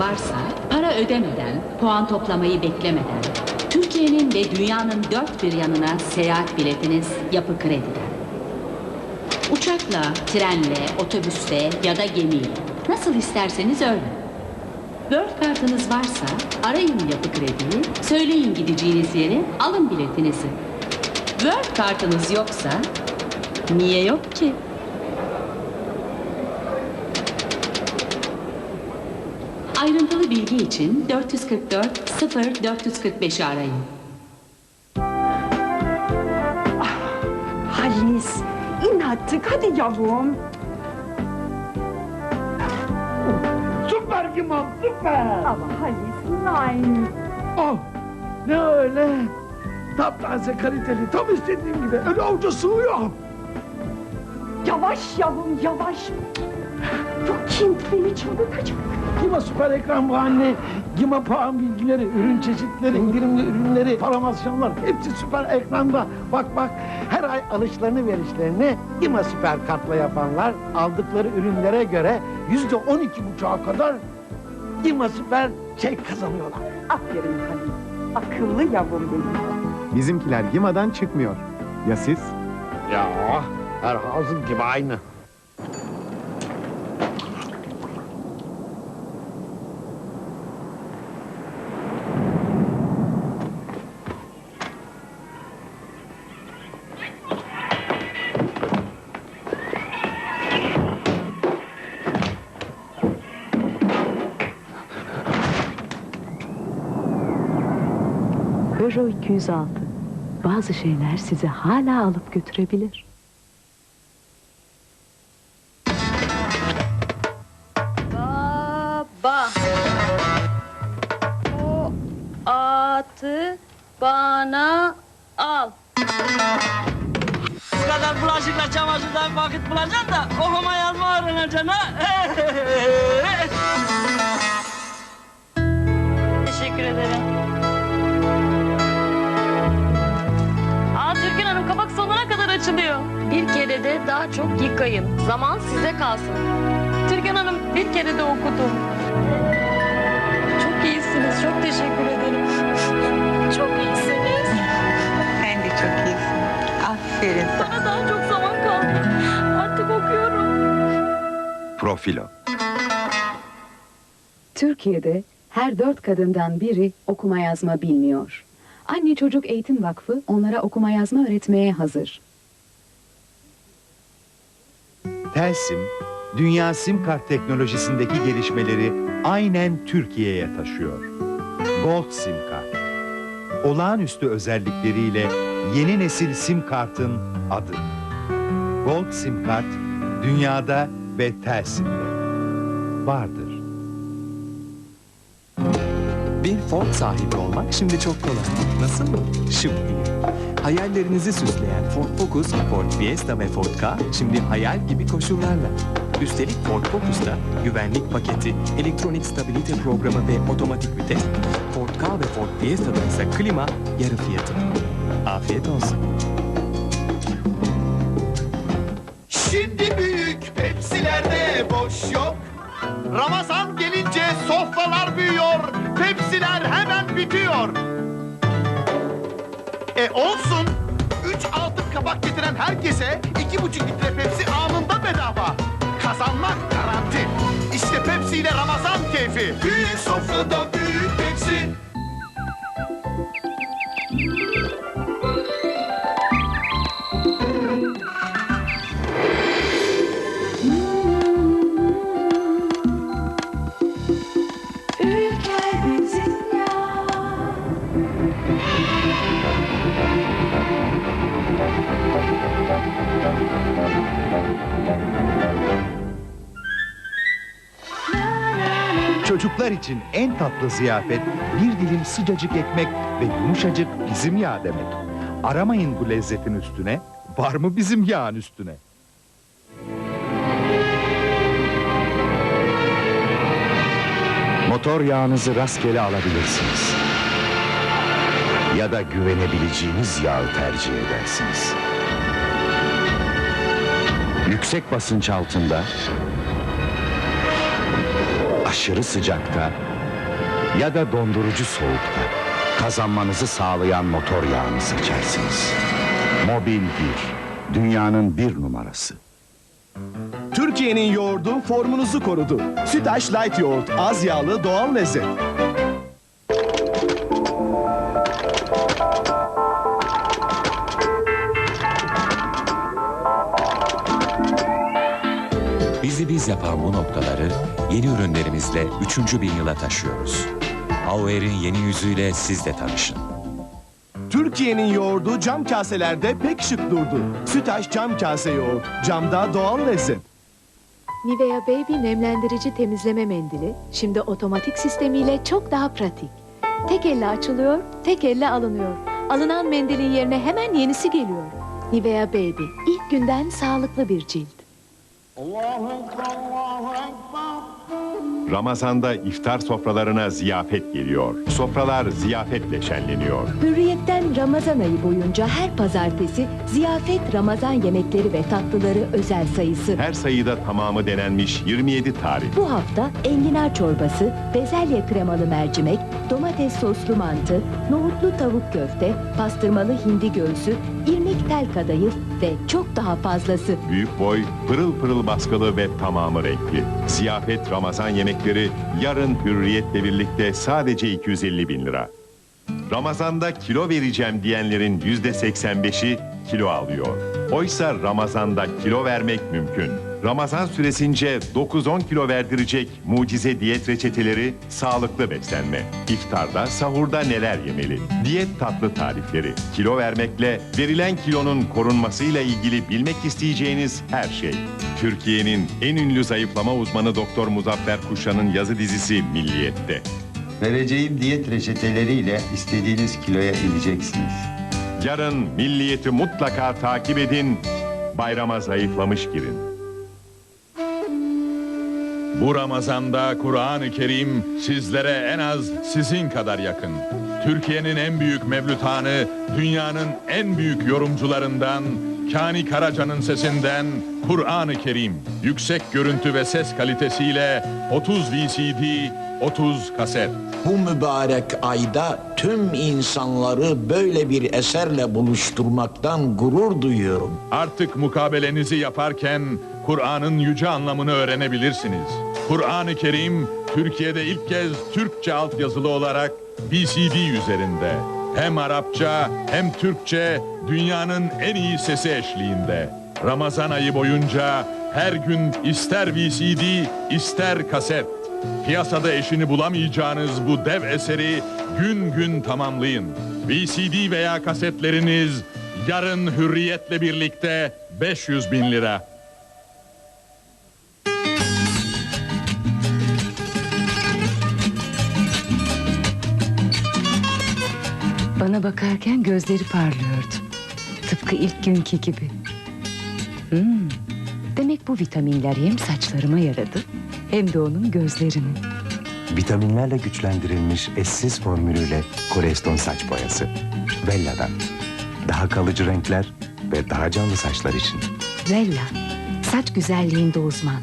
varsa para ödemeden, puan toplamayı beklemeden Türkiye'nin ve dünyanın dört bir yanına seyahat biletiniz Yapı Kredi'den. Uçakla, trenle, otobüsle ya da gemiyle nasıl isterseniz öyle. World kartınız varsa arayın Yapı Kredi'yi, söyleyin gideceğiniz yere, alın biletinizi. World kartınız yoksa niye yok ki? Bilgi için 444 0 445'i arayın. Halis, in artık hadi yavrum. Süper Kimam, süper. Ama Halis, nein. Oh, ne öyle? Taptaze kaliteli, tam istediğim gibi. Öyle avuca sığıyor. Yavaş yavrum, yavaş. Bu kim beni çıldırtacak? Gima süper ekran bu anne. Gima puan bilgileri, ürün çeşitleri, indirimli ürünleri, promosyanlar hepsi süper ekranda. Bak bak her ay alışlarını verişlerini Gima süper kartla yapanlar aldıkları ürünlere göre yüzde on iki buçuğa kadar Gima süper şey kazanıyorlar. Aferin Halis. Akıllı yavrum benim. Bizimkiler Gima'dan çıkmıyor. Ya siz? Ya her hazır gibi aynı. Peugeot 206. Bazı şeyler sizi hala alıp götürebilir. Baba. O atı bana al. Bu kadar bulaşıkla çamaşırdan vakit bulacaksın da okuma yazma öğreneceksin ha. Teşekkür ederim. Kabak sonuna kadar açılıyor. Bir kere de daha çok yıkayın. Zaman size kalsın. Türkan Hanım bir kere de okudum. Çok iyisiniz. Çok teşekkür ederim. Çok iyisiniz. Sen de çok iyisin. Aferin sana. Bana daha çok zaman kaldı. Artık okuyorum. Profilo. Türkiye'de her dört kadından biri okuma yazma bilmiyor. Anne Çocuk Eğitim Vakfı onlara okuma yazma öğretmeye hazır. Telsim, dünya sim kart teknolojisindeki gelişmeleri aynen Türkiye'ye taşıyor. Gold sim kart. Olağanüstü özellikleriyle yeni nesil sim kartın adı. Gold sim kart dünyada ve Telsim'de vardır. Bir Ford sahibi olmak şimdi çok kolay. Nasıl mı? Şıp diye. Hayallerinizi süsleyen Ford Focus, Ford Fiesta ve Ford Ka şimdi hayal gibi koşullarla. Üstelik Ford Focus'ta güvenlik paketi, elektronik stabilite programı ve otomatik vites, Ford Ka ve Ford Fiesta'da ise klima yarı fiyatı. Afiyet olsun. Şimdi büyük Pepsilerde boş yok. Ramazan gelince sofralar büyüyor. Bitiyor. E olsun. Üç altın kabak getiren herkese iki buçuk litre Pepsi anında bedava. Kazanmak garanti. İşte Pepsi ile Ramazan keyfi. Büyük sofrada Çocuklar için en tatlı ziyafet bir dilim sıcacık ekmek ve yumuşacık bizim yağ demek. Aramayın bu lezzetin üstüne, var mı bizim yağın üstüne? Motor yağınızı rastgele alabilirsiniz. Ya da güvenebileceğiniz yağı tercih edersiniz. Yüksek basınç altında aşırı sıcakta ya da dondurucu soğukta kazanmanızı sağlayan motor yağını seçersiniz. Mobil 1, dünyanın bir numarası. Türkiye'nin yoğurdu formunuzu korudu. Sütaş Light Yoğurt, az yağlı doğal lezzet. Bizi biz yapan bu noktaları yeni ürünlerimizle 3. bin yıla taşıyoruz. Auer'in yeni yüzüyle siz de tanışın. Türkiye'nin yoğurdu cam kaselerde pek şık durdu. Sütaş cam kase yoğurt, camda doğal lezzet. Nivea Baby nemlendirici temizleme mendili şimdi otomatik sistemiyle çok daha pratik. Tek elle açılıyor, tek elle alınıyor. Alınan mendilin yerine hemen yenisi geliyor. Nivea Baby ilk günden sağlıklı bir cilt. Ramazan'da iftar sofralarına ziyafet geliyor. Sofralar ziyafetle şenleniyor. Hürriyetten Ramazan ayı boyunca her pazartesi ziyafet Ramazan yemekleri ve tatlıları özel sayısı. Her sayıda tamamı denenmiş 27 tarif. Bu hafta enginar çorbası, bezelye kremalı mercimek, domates soslu mantı, nohutlu tavuk köfte, pastırmalı hindi göğsü, tel kadayıf ve çok daha fazlası. Büyük boy, pırıl pırıl baskılı ve tamamı renkli. Ziyafet Ramazan yemekleri yarın hürriyetle birlikte sadece 250 bin lira. Ramazan'da kilo vereceğim diyenlerin yüzde 85'i kilo alıyor. Oysa Ramazan'da kilo vermek mümkün. Ramazan süresince 9-10 kilo verdirecek mucize diyet reçeteleri, sağlıklı beslenme. İftarda, sahurda neler yemeli? Diyet tatlı tarifleri. Kilo vermekle verilen kilonun korunmasıyla ilgili bilmek isteyeceğiniz her şey. Türkiye'nin en ünlü zayıflama uzmanı Doktor Muzaffer Kuşan'ın yazı dizisi Milliyet'te. Vereceğim diyet reçeteleriyle istediğiniz kiloya ineceksiniz. Yarın Milliyet'i mutlaka takip edin. Bayrama zayıflamış girin. Bu Ramazan'da Kur'an-ı Kerim sizlere en az sizin kadar yakın. Türkiye'nin en büyük mevlütanı, dünyanın en büyük yorumcularından, Kani Karaca'nın sesinden Kur'an-ı Kerim. Yüksek görüntü ve ses kalitesiyle 30 VCD, 30 kaset. Bu mübarek ayda tüm insanları böyle bir eserle buluşturmaktan gurur duyuyorum. Artık mukabelenizi yaparken Kur'an'ın yüce anlamını öğrenebilirsiniz. Kur'an-ı Kerim Türkiye'de ilk kez Türkçe altyazılı olarak BCD üzerinde. Hem Arapça hem Türkçe dünyanın en iyi sesi eşliğinde. Ramazan ayı boyunca her gün ister VCD ister kaset. Piyasada eşini bulamayacağınız bu dev eseri gün gün tamamlayın. VCD veya kasetleriniz yarın hürriyetle birlikte 500 bin lira. Bana bakarken gözleri parlıyordu. Tıpkı ilk günkü gibi. Hmm, demek bu vitaminler hem saçlarıma yaradı hem de onun gözlerine. Vitaminlerle güçlendirilmiş eşsiz formülüyle Koreston saç boyası. Bella'dan. Daha kalıcı renkler ve daha canlı saçlar için. Vella, saç güzelliğinde uzman.